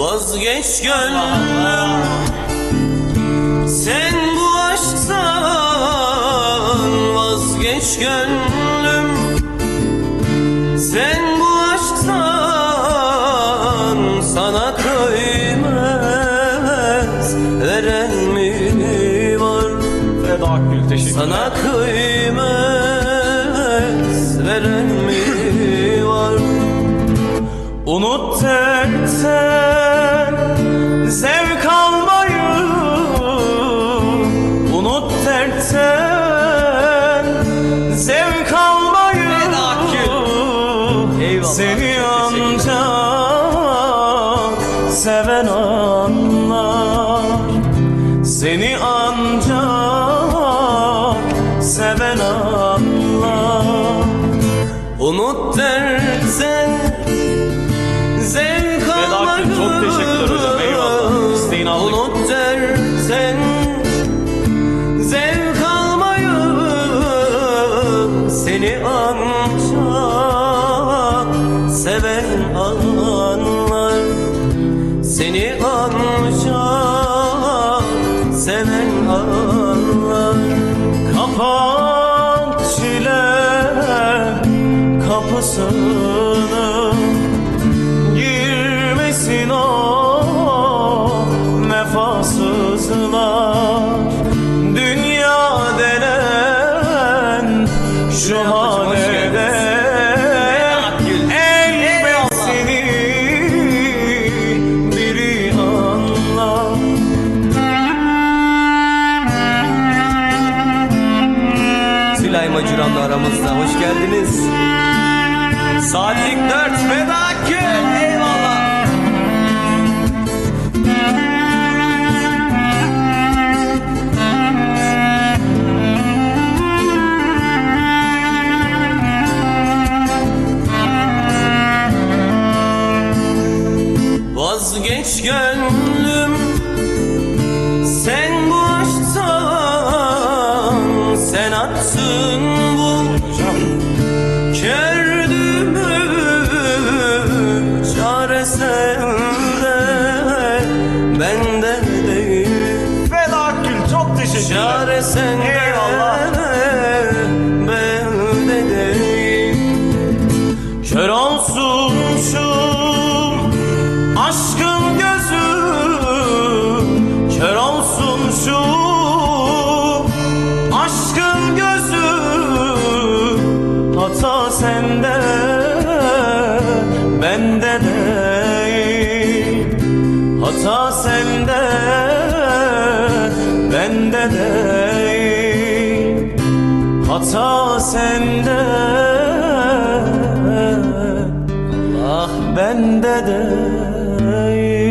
Vazgeç gönlüm Sen bu aşktan Vazgeç gönlüm. Sen bu aşktan Sana kıymez Veren mi var? Feda Akgül teşekkürler. Sana kıymez Veren mi var? Unut dersen Seni ancak seven anlar. Seni ancak seven anlar. Unut dersen zevk Akgül, çok teşekkürler hocam, eyvallah. İsteğini aldık. Unut dersen zevk almayı. Seni ancak Seni ancak seven anlar. Kapat çile kapısını Girmesin o vefasızlar Dünya denen şu hanede Süleyman Cüran da aramızda. Hoş geldiniz. Saatlik 4 Fedakü. Eyvallah. Vazgeç gönlüm Kördümü çare sende bende değil Feda Akgül çok teşekkürler. Çare sende Eyvallah. bende değil Kör olsun şu aşkın gözü Kör olsun şu Hata sende bende değil. Hata sende bende değil. Hata sende Allah bende değil